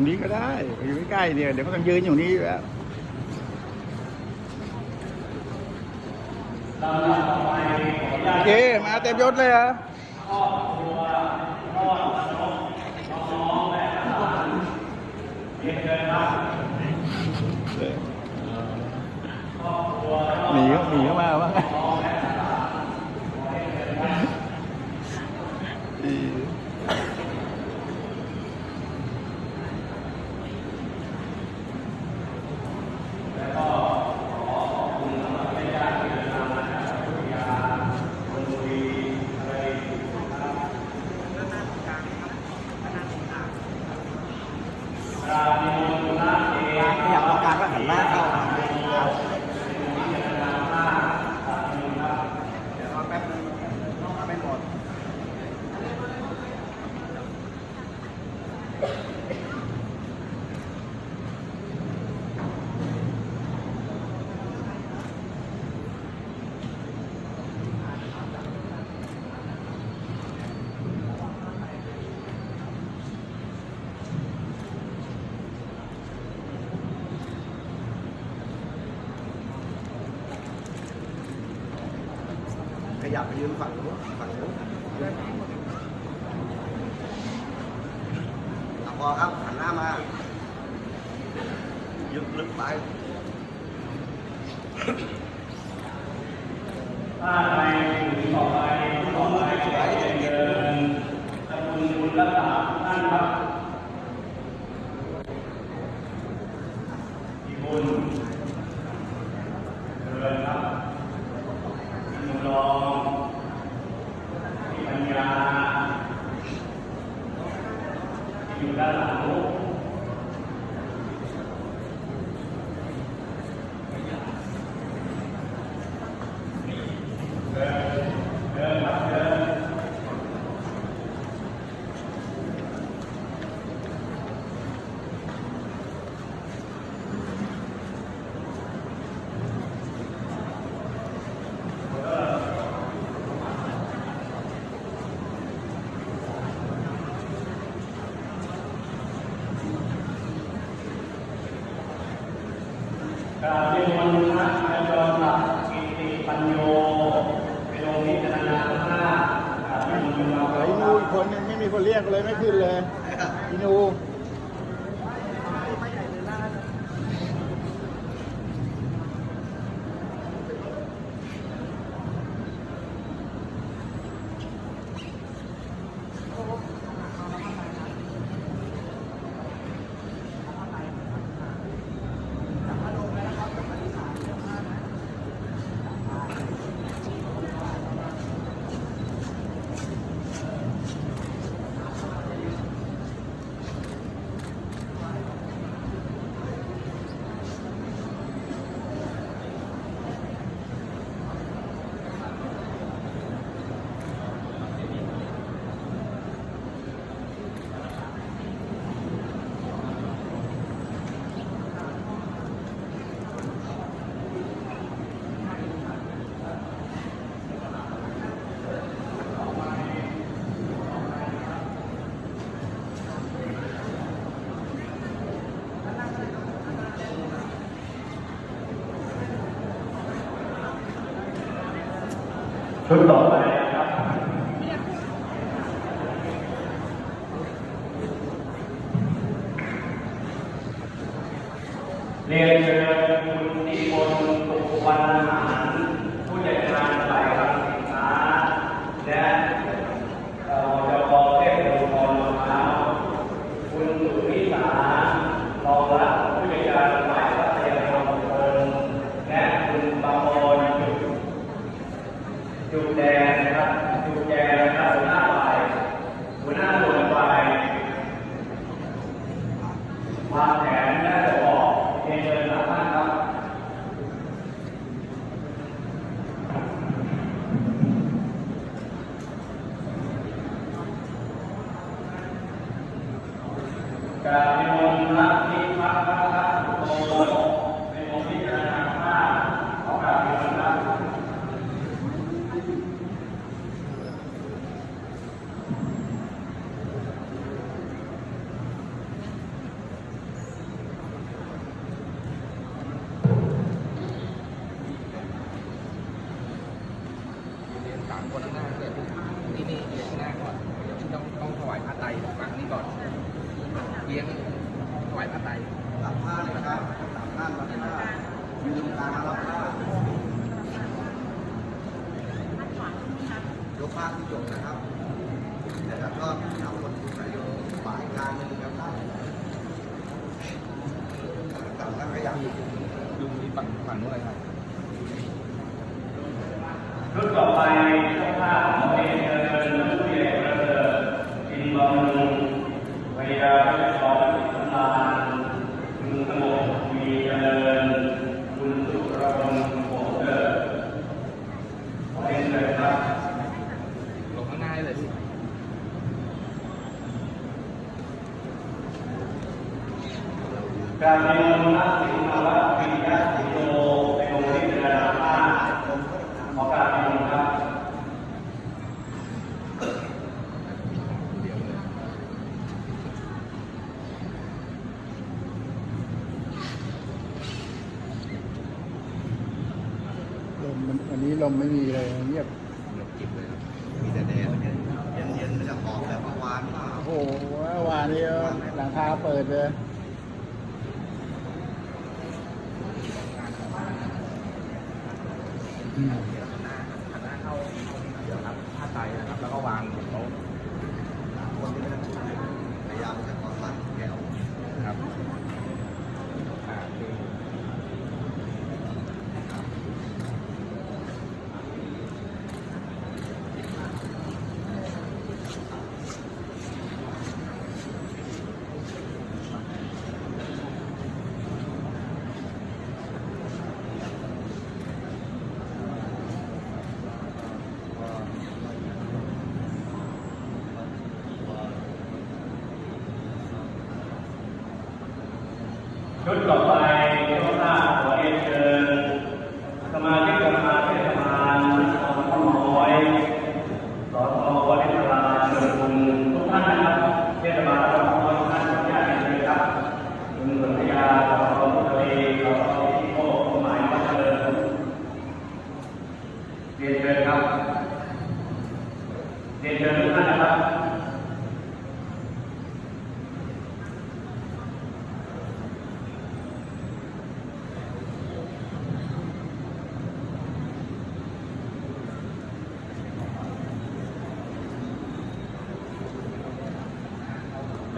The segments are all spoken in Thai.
รงนี้ก็ได้อยู่ใกล้ๆเนี่ยเดี๋ยวเขาต้องยืนอยู่นี่อยู่แล้วโอเคมาเต็มยศเลยเหรอหนีก็หนีเข้ามาว่า ยะไปยืนฝั่งนู้นฝั่งนู้นพอครับหันหน้ามายึดลึกไปต่อไปต่อไปต่อไปเดินตะบุญบุญรักษาท่านครับ ชุดต่อไปนครับเรียนเชิญคุณนิพนธ์ตุวันหา ภาคที่หยกนะครับนะครับก็ทำคนทุนายกฝ่ายการเมืองกันได้ต่างๆก็ยังดูที่ฝั่งปั่นู้นเลยครับรุ่นต่อไปภาพของเองเดิน ลมไม่มีเลยเงียบลมจิบเลยมีแต่แดดเย็นๆมันจะออมแต่ว่าวานว่าโอ้โหวานนี้หลังคาเปิดเลย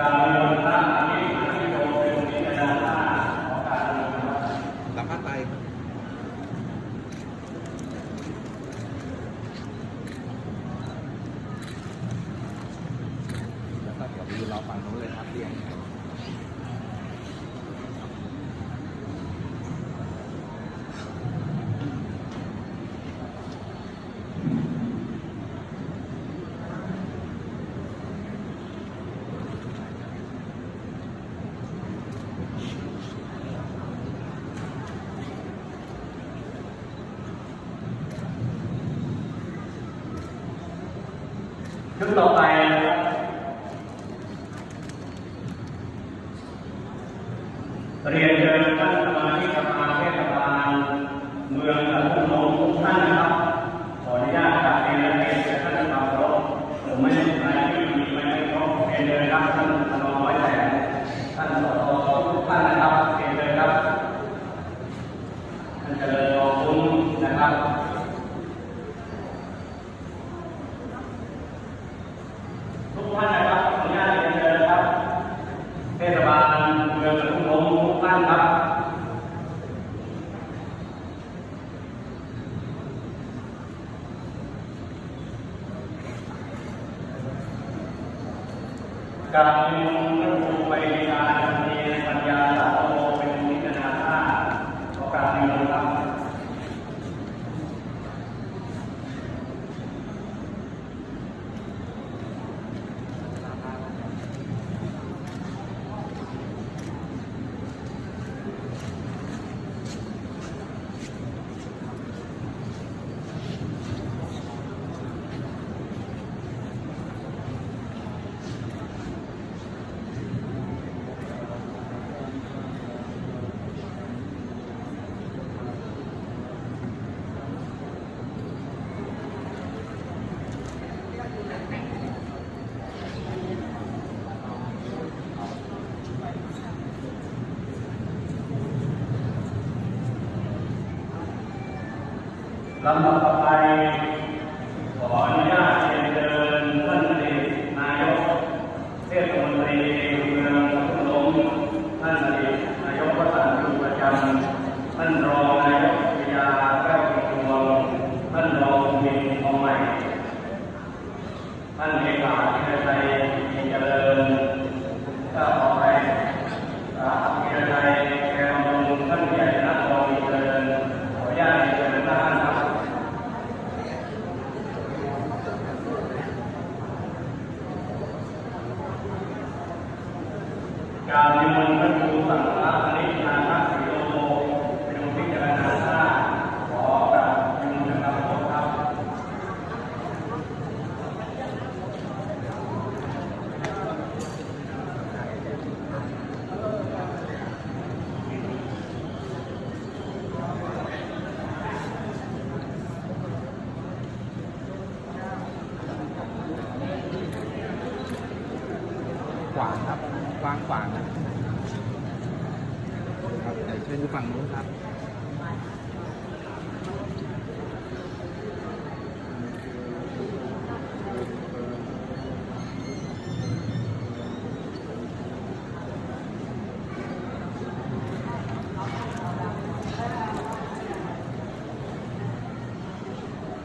การรักษาอันนี้อันนี้โดนเป็นนี้นะ chúng tôi bài Riêng การมีมุ่งมุ่งไปในการนี้ 咱们拜拜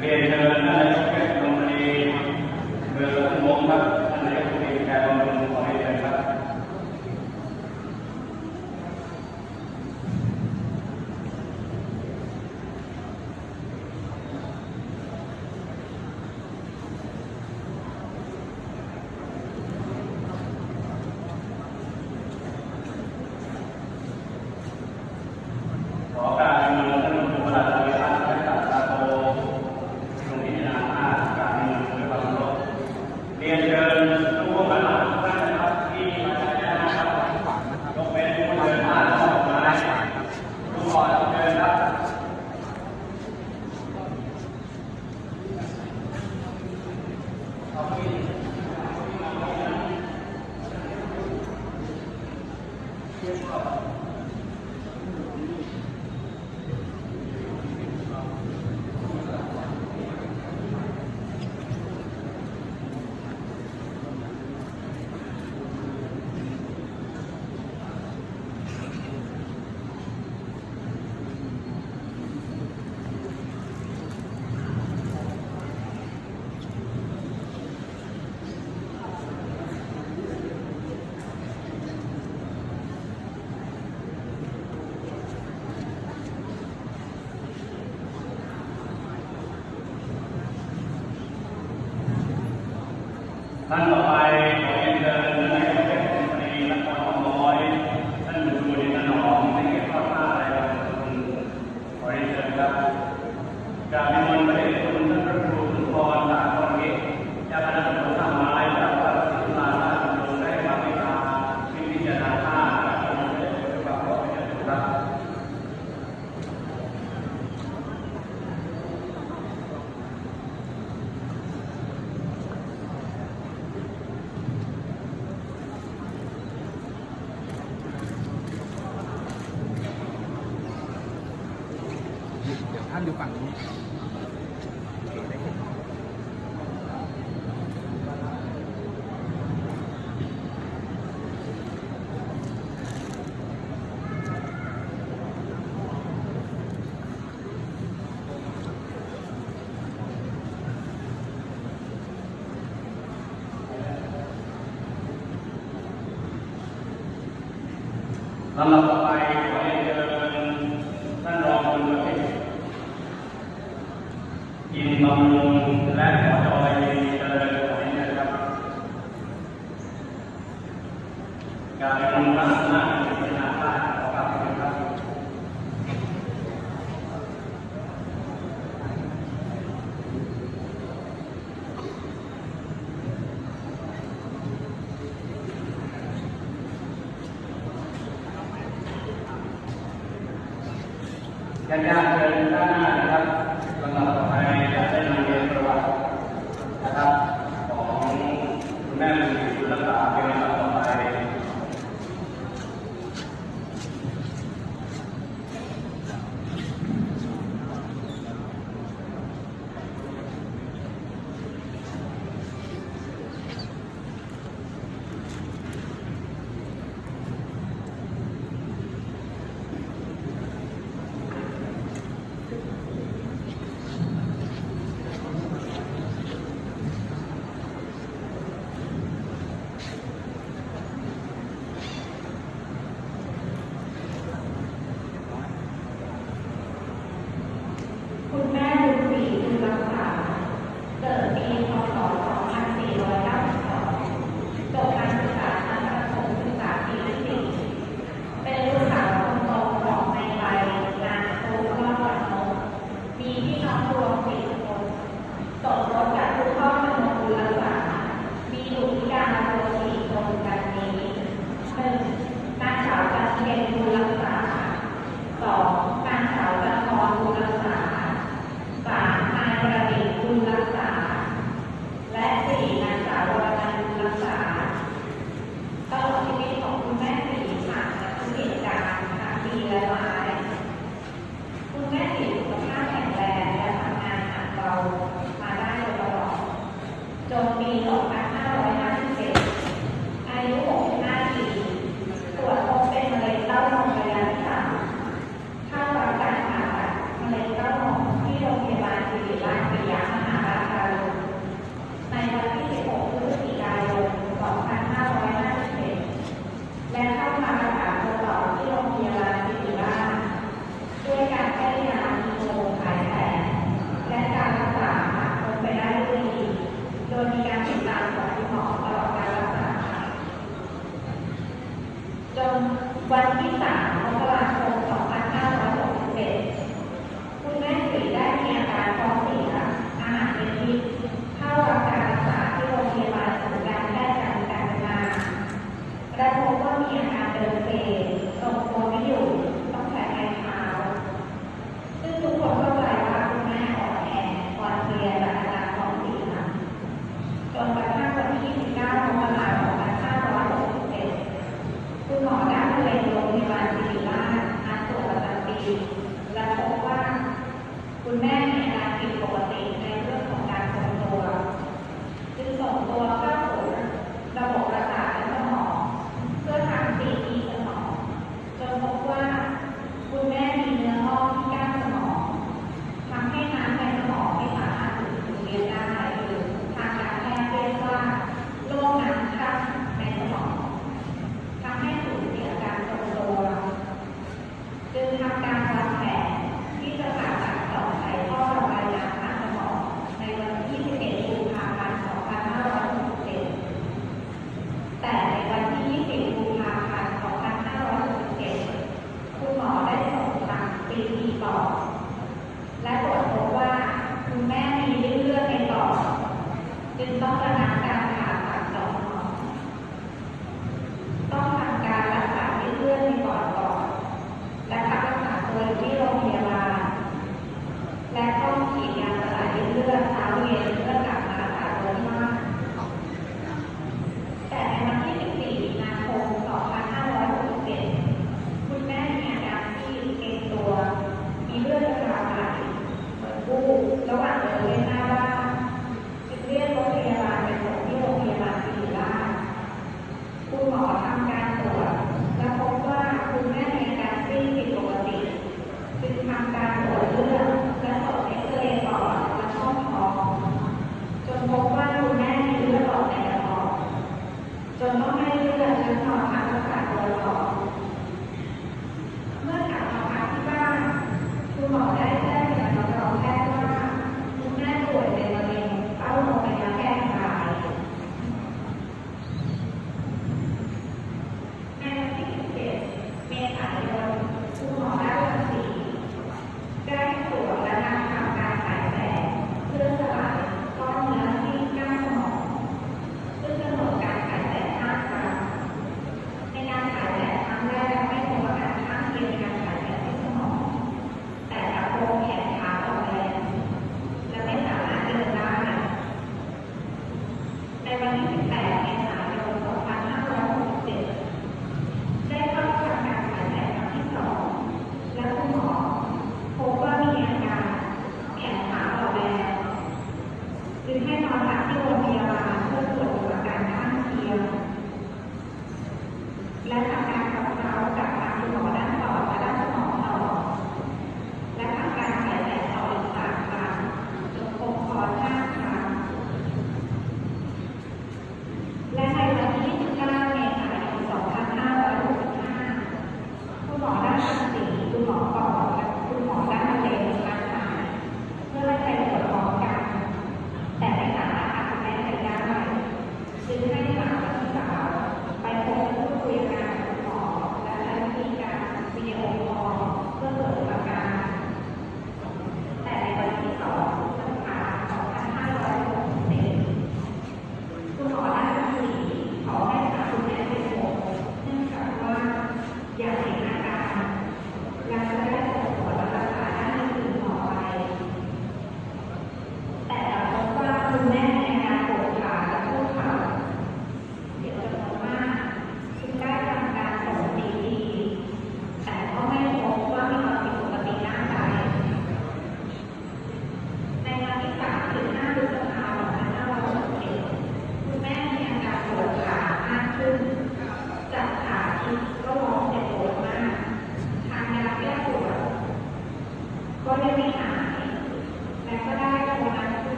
เรียนเชิญนายกเทศมนตรีเมือตนมงบท่านายกเทศมนตรี ลำดับต่อไปขอเรียนเชิญท่านรองคนประเทศอินบำรุง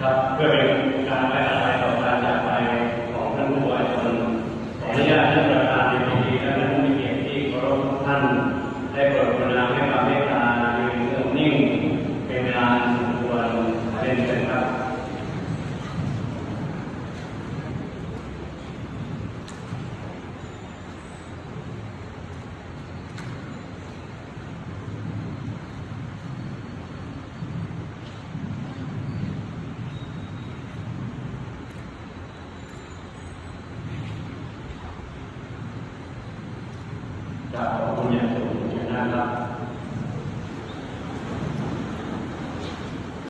ครับเพื่อเป็นการไว้อาลัยต่อการจากไปของท่านผู้วายชนขออนุญาตท่านประธานในพิธีและท่านผู้มีเกียรติที่เคารพทุกท่านได้โปรดกรุณาให้ความเมตตายืนเงือกนิ่ง